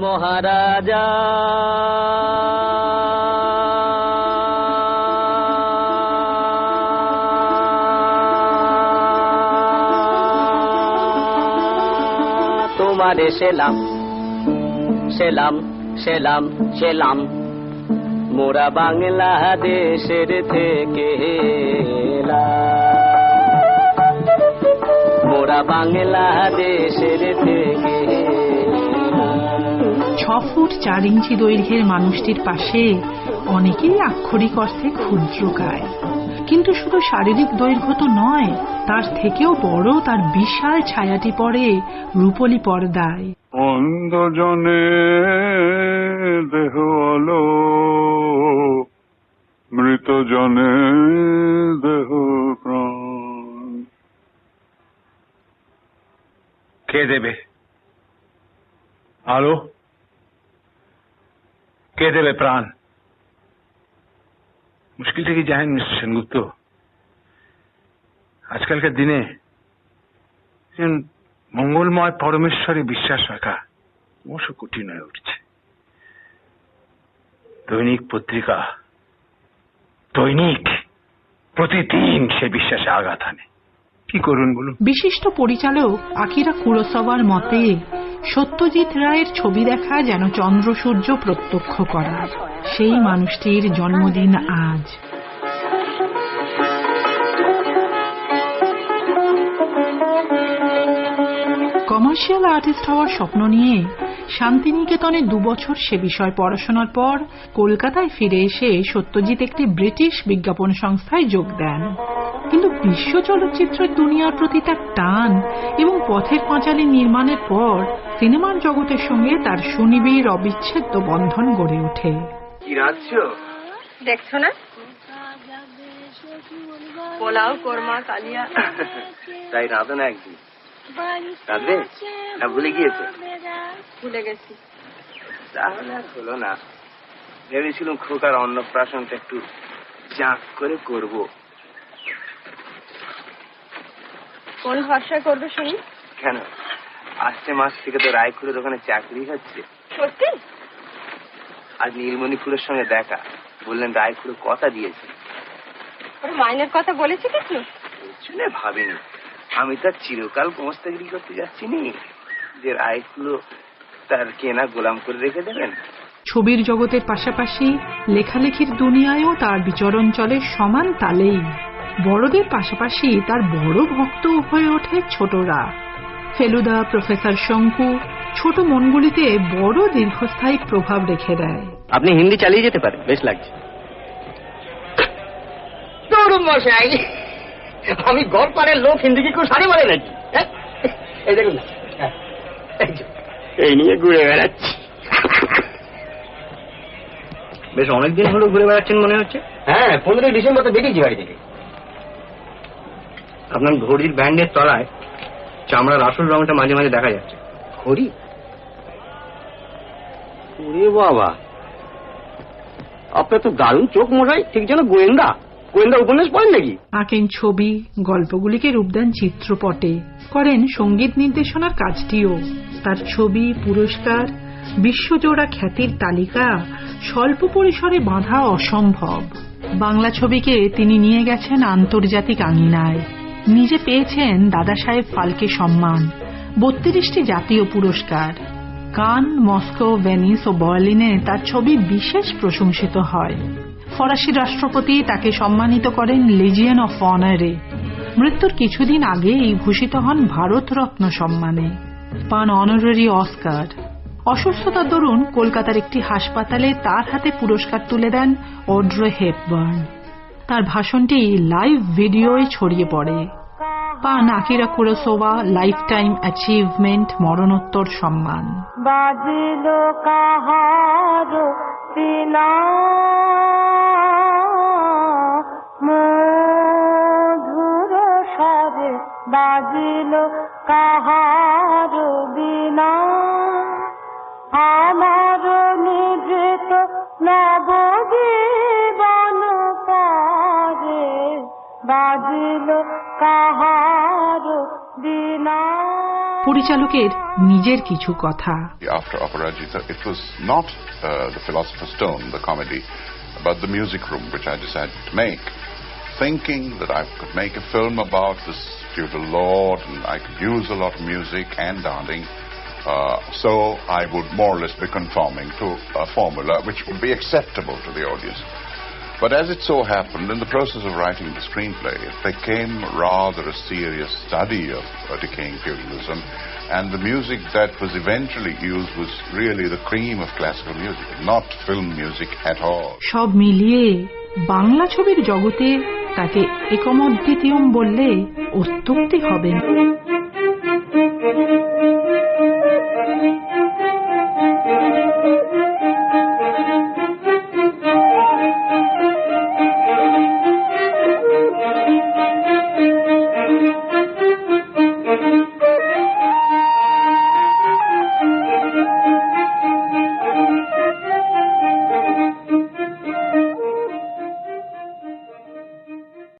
মহারাজা তোমারে সেলাম সেলাম সেলাম সেলাম মোরা বাংলাদেশের থেকে। মোরা বাংলাদেশের থেকে। ছ ফুট চার ইঞ্চি দৈর্ঘ্যের মানুষটির পাশে অনেকেই আক্ষরিক অর্থে ক্ষুদ্রকায় কিন্তু শুধু শারীরিক দৈর্ঘ্য তো নয় তার থেকেও বড় তার বিশাল ছায়াটি পড়ে রূপলি পর্দায়। অন্ধজনে দেহ আলো মৃত জনে দেহ প্রাণ। কে দেবে? আলো? কে দেবে প্রাণ। মুশকিলটা কি জানেন মিস্টার সেনগুপ্ত। আজকালকার দিনে মঙ্গলময় পরমেশ্বরে বিশ্বাস রাখা ক্রমশ কঠিন হয়ে উঠছে। দৈনিক পত্রিকা, দৈনিক প্রতিদিন সে বিশ্বাসে আঘাত আনে। কি করুন বলুন? বিশিষ্ট পরিচালক আকিরা কুরোসাওয়ার মতে সত্যজিৎ রায়ের ছবি দেখা যেন চন্দ্র সূর্য প্রত্যক্ষ করা। সেই মানুষটির জন্মদিন আজ। কমার্শিয়াল আর্টিস্ট হওয়ার স্বপ্ন নিয়ে শান্তিনিকেতনে দুবছর সে বিষয় পড়াশোনার পর কলকাতায় ফিরে এসে সত্যজিৎ একটি ব্রিটিশ বিজ্ঞাপন সংস্থায় যোগ দেন। কিন্তু বিশ্ব চলচ্চিত্রের দুনিয়ার প্রতি তার টান এবং পথের পাঁচালী নির্মাণের পর সিনেমার জগতের সঙ্গে তার সুনিবিড় অবিচ্ছেদ্য বন্ধন গড়ে ওঠে। কি রাঁধছো দেখছ না? পোলাও কোরমা কালিয়া। তাই রাঁধো না একদিন। রাঁধবে না ভুলে গিয়েছো? ভুলে গেছি। তাহলে আর হলো না। ভেবেছিলাম খোকার অন্নপ্রাশনটা একটু জাঁক করে করব। কোন ভরসায় করবে শুনি? কেন? আসছে মাস থেকে তো রায়খুরের ওখানে চাকরি হচ্ছে। সত্যি? আজ নীলমণিপুরের সঙ্গে দেখা। বললেন রায়খুরে কথা দিয়েছে। ওর মাইনের কথা বলেছে কিছু? শুনে ভাবিনি আমি তার চিরকাল গোমস্তাগিরি করতে যাচ্ছি নি। যে তার কেনা গোলাম করে রেখে দেবেন। ছবির জগতের পাশাপাশি লেখালেখির দুনিয়ায়ও তার বিচরণ চলে সমান তালেই। বড়দের পাশাপাশি তার বড় ভক্ত হয়ে ওঠে ছোটরা। ফেলুদা প্রফেসর শঙ্কু ছোট মনগুলিতে বড় দীর্ঘস্থায়ী প্রভাব রেখে দেয়। আপনি হিন্দি চালিয়ে যেতে পারেন বেশ লাগছে। তরুণ মশাই আমি গড়পাড়ের লোক হিন্দি কি কেউ সারি বলে নাকি? হ্যাঁ? এই দেখুন হ্যাঁ, এই এই নিয়ে ঘুরে বেড়াচ্ছি। বেশ অনেকদিন হলো ঘুরে বেড়াচ্ছেন মনে হচ্ছে? হ্যাঁ পনেরোই ডিসেম্বর তো বেরিয়েছি বাড়ি থেকে। আপনার ঘড়ির ব্যান্ডের তলায় চামড়ার আসল রংটা মাঝে মাঝে দেখা যাচ্ছে। ঘড়ি ওরে বাবা। আপনার তো দারুণ চোখ মশাই ঠিক যেন গোয়েন্দা। গোয়েন্দা উপন্যাস পড়েন নাকি? আঁকেন ছবি গল্পগুলিকে রূপ দেন চিত্রপটে। করেন সংগীত নির্দেশনার কাজটিও। তার ছবি পুরস্কার বিশ্বজোড়া খ্যাতির তালিকা স্বল্প পরিসরে বাঁধা অসম্ভব। বাংলা ছবিকে তিনি নিয়ে গেছেন আন্তর্জাতিক আঙিনায়। নিজে পেয়েছেন দাদা সাহেব ফালকে সম্মান। বত্রিশটি জাতীয় পুরস্কার। কান, মস্কো, ভেনিস ও বার্লিনে তার ছবি বিশেষ প্রশংসিত হয়। ফরাসি রাষ্ট্রপতি তাকে সম্মানিত করেন লেজিয়ন অফ অনারে মৃত্যুর কিছুদিন আগেই ভূষিত হন ভারতরত্ন সম্মানে। পান অনারারি অস্কার। অসুস্থতার দরুন কলকাতার একটি হাসপাতালে তার হাতে পুরস্কার তুলে দেন অড্রে হেপবার্ন তার ভাষণটি লাইভ ভিডিওয় ছড়িয়ে পড়ে। পান Akira Kurosawa lifetime achievement মরণোত্তর সম্মান। বাজিল কাহার বিনা আমার নিভৃত নবজীবন বাজিল কাহার বিনা পরিচালকের নিজের কিছু কথা After Aparajita, it was not uh, the Philosopher's Stone, the comedy, but the music room, which I decided to make, thinking that I could make a film about this feudal lord and I could use a lot of music and dancing. Uh, so I would more or less be conforming to a formula which would be acceptable to the audience. But as it so happened, in the process of writing the screenplay, it became rather a serious study of uh, decaying feudalism, and the music that was eventually used was really the cream of classical music, not film music at all. সব মিলিয়ে বাংলা ছবির জগতে তাকে একমদ্বিতীয়ম বললে অত্যুক্তি হবে না